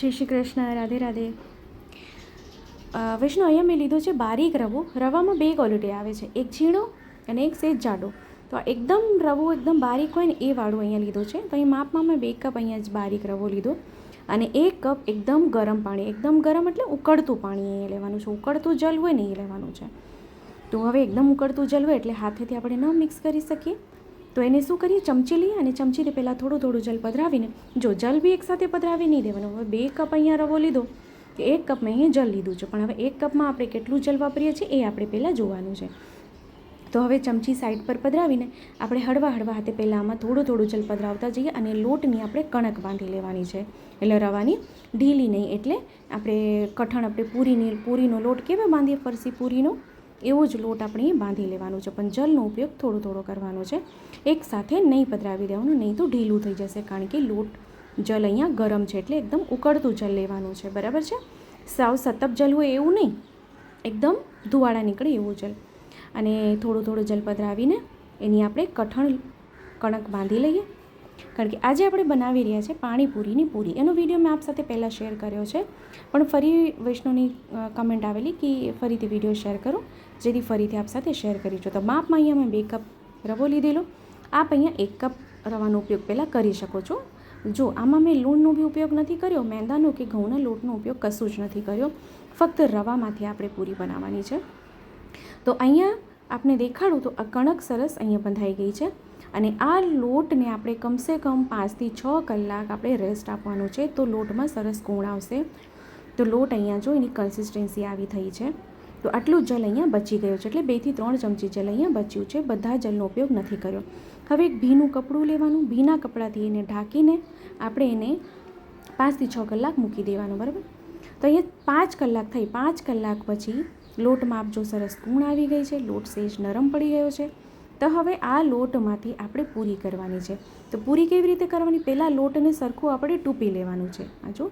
જય શ્રી કૃષ્ણ, રાધે રાધે. વિષ્ણુ અહીંયા મેં લીધો છે બારીક રવો. રવામાં બે ક્વોલિટી આવે છે. એક ઝીણો અને એક સેજ જાડો. તો આ એકદમ રવો એકદમ બારીક હોય ને એ વાળું અહીંયા લીધો છે. તો અહીં માપમાં મેં બે કપ અહીંયા જ બારીક રવો લીધો. અને એક કપ એકદમ ગરમ પાણી. એકદમ ગરમ એટલે ઉકળતું પાણી અહીંયા લેવાનું છે. ઉકળતું જલ હોય ને એ લેવાનું છે. તો હવે એકદમ ઉકળતું જલ હોય એટલે હાથેથી આપણે ન મિક્સ કરી શકીએ. તો એને શું કરીએ? ચમચી લઈએ અને ચમચીને પહેલાં થોડું થોડું જલ પધરાવીને, જો જલ બી એકસાથે પધરાવી નહીં દેવાનું, હવે બે કપ અહીંયા રવો લીધો કે એક કપ મેં અહીંયા જલ લીધું છે. પણ હવે એક કપમાં આપણે કેટલું જલ વાપરીએ છીએ એ આપણે પહેલાં જોવાનું છે. તો હવે ચમચી સાઈડ પર પધરાવીને આપણે હળવા હળવા હાથે પહેલાં આમાં થોડું થોડું જલ પધરાવતા જઈએ અને લોટની આપણે કણક બાંધી લેવાની છે. એટલે રવાની ઢીલી નહીં, એટલે આપણે કઠણ આપણે પૂરીની, પૂરીનો લોટ કેવો બાંધીએ? ફરસી પૂરીનો? એવો જ લોટ આપણે બાંધી લેવાનો છે. પણ જલનો ઉપયોગ થોડો થોડો કરવાનો છે. એક સાથે નહીં પધરાવી દેવાનું, નહીં તો ઢીલું થઈ જશે, કારણ કે લોટ જલ અહીંયા ગરમ છે એટલે એકદમ ઉકળતું જલ લેવાનું છે. બરાબર છે? સાવ સતપ જલ હોય એવું નહીં. એકદમ ધુવાળા નીકળે એવું જલ. અને થોડું થોડું જલ પધરાવીને એની આપણે કઠણ કણક બાંધી લઈએ. કારણ કે આજે આપણે બનાવી રહ્યા છે પાણીપુરીની પૂરી. એનો વીડિયો મેં આપ સાથે પહેલાં શેર કર્યો છે. પણ ફરી વૈષ્ણવની કમેન્ટ આવેલી કે ફરીથી વીડિયો શેર કરો. જેથી ફરીથી આપ સાથે શેર કરી છો. તો માપમાં અહીંયા મેં બે કપ રવો લીધેલો. આપ અહીંયા એક કપ રવાનો ઉપયોગ પહેલાં કરી શકો છો. જો આમાં મેં લૂણનો બી ઉપયોગ નથી કર્યો, મેંદાનો કે ઘઉંના લોટનો ઉપયોગ કશું જ નથી કર્યો. ફક્ત રવામાંથી આપણે પૂરી બનાવવાની છે. તો અહીંયા આપને દેખાડું તો આ કણક સરસ અહીંયા બંધાઈ ગઈ છે અને આ લોટને આપણે કમસે કમ પાંચથી છ કલાક આપણે રેસ્ટ આપવાનું છે. તો લોટમાં સરસ ગુણ આવશે. તો લોટ અહીંયા જો એની કન્સિસ્ટન્સી આવી થઈ છે. તો આટલું જલ અહીંયા બચી ગયું છે. એટલે બેથી ત્રણ ચમચી જલ અહીંયા બચ્યું છે. બધા જલનો ઉપયોગ નથી કર્યો. હવે એક ભીનું કપડું લેવાનું. ભીના કપડાથી એને ઢાંકીને આપણે એને પાંચથી છ કલાક મૂકી દેવાનું, બરાબર? તો અહીંયા પાંચ કલાક થઈ, પાંચ કલાક પછી લોટમાં આપ જો સરસ ગુણ આવી ગઈ છે. લોટ સેજ નરમ પડી ગયો છે. તો હવે આ લોટમાંથી આપણે પૂરી કરવાની છે. તો પૂરી કેવી રીતે કરવાની? પહેલાં લોટને સરખું આપણે ટૂપી લેવાનું છે. આ જો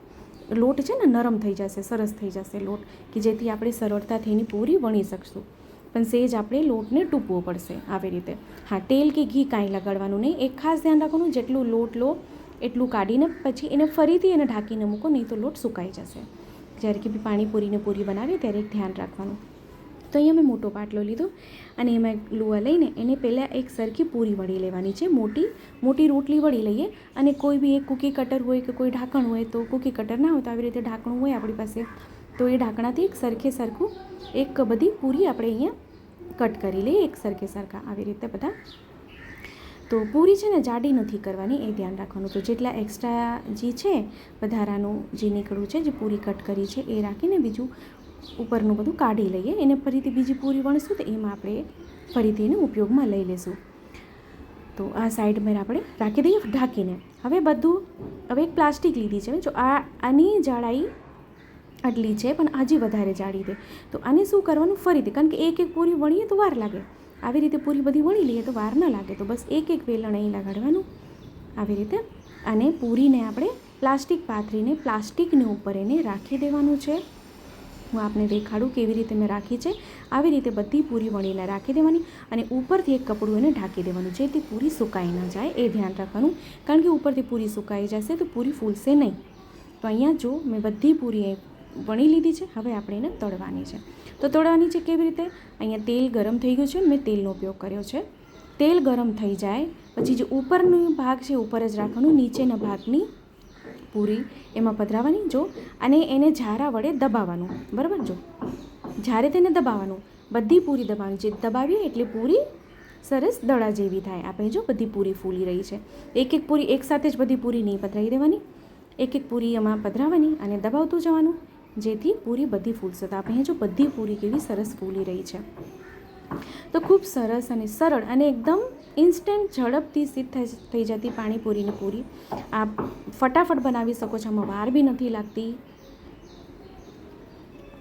લોટ છે ને નરમ થઈ જશે, સરસ થઈ જશે લોટ, કે જેથી આપણે સરળતાથી એની પૂરી વણી શકશું. પણ સેજ આપણે લોટને ટૂંપવો પડશે આવી રીતે. હા, તેલ કે ઘી કાંઈ લગાડવાનું નહીં. એક ખાસ ધ્યાન રાખવાનું, જેટલું લોટ લો, એટલું કાઢીને પછી એને ફરીથી એને ઢાંકીને મૂકો, નહીં તો લોટ સુકાઈ જશે. જ્યારે કે બી પાણીપુરીને પૂરી બનાવીએ, ત્યારે ધ્યાન રાખવાનું. તો અહીંયા મેં મોટો પાટલો લીધો અને એમાં લુવા લઈને એને પહેલાં એક સરખી પૂરી વળી લેવાની છે, મોટી મોટી રોટલી વળી લઈએ અને કોઈ બી એક કૂકી કટર હોય કે કોઈ ઢાંકણ હોય તો કૂકી કટર ના હોય તો આવી રીતે ઢાંકણું હોય આપણી પાસે. તો એ ઢાંકણાથી એક સરખે સરખું એક બધી પૂરી આપણે અહીંયા કટ કરી લઈએ, એક સરખે સરખા આવી રીતે બધા. તો પૂરી છે ને જાડી નથી કરવાની, એ ધ્યાન રાખવાનું. તો જેટલા એક્સ્ટ્રા જે છે, વધારાનું જે નીકળું છે, જે પૂરી કટ કરી છે, એ રાખીને બીજું ઉપરનું બધું કાઢી લઈએ. એને ફરીથી બીજી પૂરી વણશું તો એમાં આપણે ફરીથી એને ઉપયોગમાં લઈ લેશું. તો આ સાઈડ મેં આપણે રાખી દઈએ ઢાંકીને. હવે બધું, હવે એક પ્લાસ્ટિક લીધી છે. જો આ, આની જાડાઈ આટલી છે, પણ હજી વધારે જાડી છે. તો આને શું કરવાનું? ફરીથી, કારણ કે એક એક પૂરી વણીએ તો વાર લાગે. આવી રીતે પૂરી બધી વણી લઈએ તો વાર ન લાગે. તો બસ એક એક વેલણ અહીં લગાડવાનું. આવી રીતે અને પૂરીને આપણે પ્લાસ્ટિક પાથરીને પ્લાસ્ટિકને ઉપર એને રાખી દેવાનું છે. હું આપને દેખાડું કેવી રીતે મેં રાખી છે, આવી રીતે બધી પૂરી વણીને રાખી દેવાની અને ઉપરથી એક કપડું એને ઢાંકી દેવાનું. જેથી પૂરી સુકાઈ ન જાય એ ધ્યાન રાખવાનું, કારણ કે ઉપરથી પૂરી સુકાઈ જશે તો પૂરી ફૂલશે નહીં. તો અહીંયા જો મેં બધી પૂરી વણી લીધી છે, હવે આપણે એને તળવાની છે. તો તળવાની છે કેવી રીતે? અહીંયા તેલ ગરમ થઈ ગયું છે મેં તેલનો ઉપયોગ કર્યો છે. તેલ ગરમ થઈ જાય, પછી જે ઉપરનો ભાગ છે, ઉપર જ રાખવાનું, નીચેના ભાગની પૂરી એમાં પધરાવવાની જો. અને એને ઝારા વડે દબાવવાનું, બરાબર, જો. જ્યારે તેને દબાવવાનું, બધી પૂરી દબાવવાની. જે દબાવીએ એટલે પૂરી સરસ દડા જેવી થાય. આપણે જો બધી પૂરી ફૂલી રહી છે. એક એક પૂરી એકસાથે જ બધી પૂરી નહીં પધરાવી દેવાની. એક એક પૂરી એમાં પધરાવવાની અને દબાવતું જવાનું, જેથી પૂરી બધી ફૂલશે. તો આપણે જો બધી પૂરી કેવી સરસ ફૂલી રહી છે. તો ખૂબ સરસ અને સરળ અને એકદમ ઇન્સ્ટન્ટ ઝડપથી સિદ્ધ થઈ જતી પાણીપુરીની પૂરી. આપ ફટાફટ બનાવી શકો છો, આમાં વાર બી નથી લાગતી.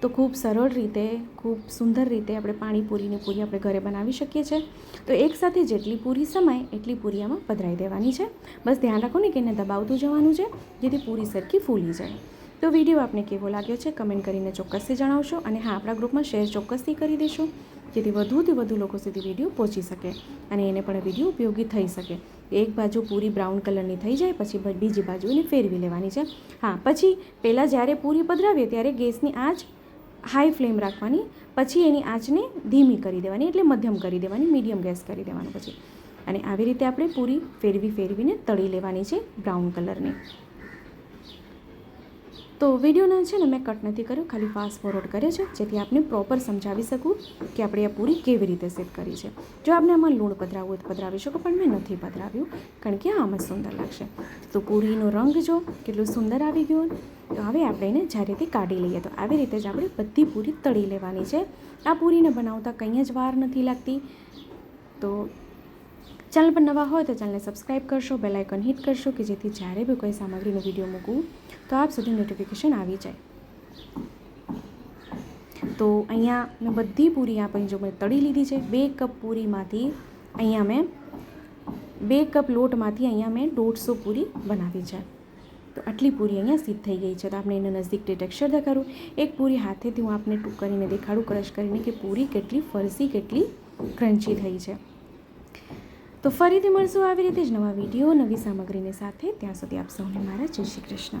તો ખૂબ સરળ રીતે, ખૂબ સુંદર રીતે આપણે પાણીપુરીની પૂરી આપણે ઘરે બનાવી શકીએ છીએ. તો એકસાથે જેટલી પૂરી સમાય, એટલી પૂરી આમાં પધરાવી દેવાની છે. બસ ધ્યાન રાખો ને કે એને દબાવતું જવાનું છે, જેથી પૂરી સરખી ફૂલી જાય. તો વીડિયો આપને કેવો લાગ્યો છે, કમેન્ટ કરીને ચોક્કસથી જણાવશો અને હા, આપણા ગ્રુપમાં શેર ચોક્કસથી કરી દેશો. જેથી વધુથી વધુ લોકો સુધી વીડિયો પહોંચી શકે અને એને પણ વીડિયો ઉપયોગી થઈ શકે. એક બાજુ પૂરી બ્રાઉન કલરની થઈ જાય, પછી બીજી બાજુ એને ફેરવી લેવાની છે. હા, પછી પહેલાં જ્યારે પૂરી પધરાવીએ ત્યારે ગેસની આંચ હાઈ ફ્લેમ રાખવાની, પછી એની આંચને ધીમી કરી દેવાની, એટલે મધ્યમ કરી દેવાની મીડિયમ ગેસ કરી દેવાનું પછી. અને આવી રીતે આપણે પૂરી ફેરવી ફેરવીને તળી લેવાની છે બ્રાઉન કલરની તો વિડીયોના છે ને મેં કટ નથી કર્યો, ખાલી ફાસ્ટ ફોરવર્ડ કર્યો છે, જેથી આપને પ્રોપર સમજાવી શકું કે આપણે આ પૂરી કેવી રીતે સેટ કરી છે. જો આપણે આમાં લૂણ પધરાવવું તો પધરાવી શકો, પણ મેં નથી પધરાવ્યું, કારણ કે આમાં સુંદર લાગશે. તો પૂરીનો રંગ જો કેટલો સુંદર આવી ગયો તો હવે આપણે એને જ્યારેથી કાઢી લઈએ. તો આવી રીતે જ આપણે બધી પૂરી તળી લેવાની છે. આ પૂરીને બનાવતા કંઈ જ વાર નથી લાગતી. તો ચેનલ પર નવા હોય તો ચેનલને સબસ્ક્રાઈબ કરશો, બેલ આઇકન હિટ કરશો કે જેથી જ્યારે બી કોઈ સામગ્રીનો વીડિયો મૂકું, તો આપ સુધી નોટિફિકેશન આવી જાય. તો અહીંયા મેં બધી પૂરી આપણે જો મેં તળી લીધી છે, બે કપ પૂરીમાંથી અહીંયા મેં, બે કપ લોટમાંથી અહીંયા મેં દોઢસો પૂરી બનાવી છે. તો આટલી પૂરી અહીંયા સિદ્ધ થઈ ગઈ છે. તો આપણે એને નજીકથી ટેક્સચર દેખાડું. એક પૂરી હાથેથી હું આપને ટૂંક કરીને દેખાડું ક્રશ કરીને કે પૂરી કેટલી, ફરસી કેટલી ક્રન્ચી થઈ છે. તો ફરીથી મળશું આવી રીતે જ નવા વીડિયો નવી સામગ્રીની સાથે. ત્યાં સુધી આપ સૌને મારા જય શ્રી કૃષ્ણ.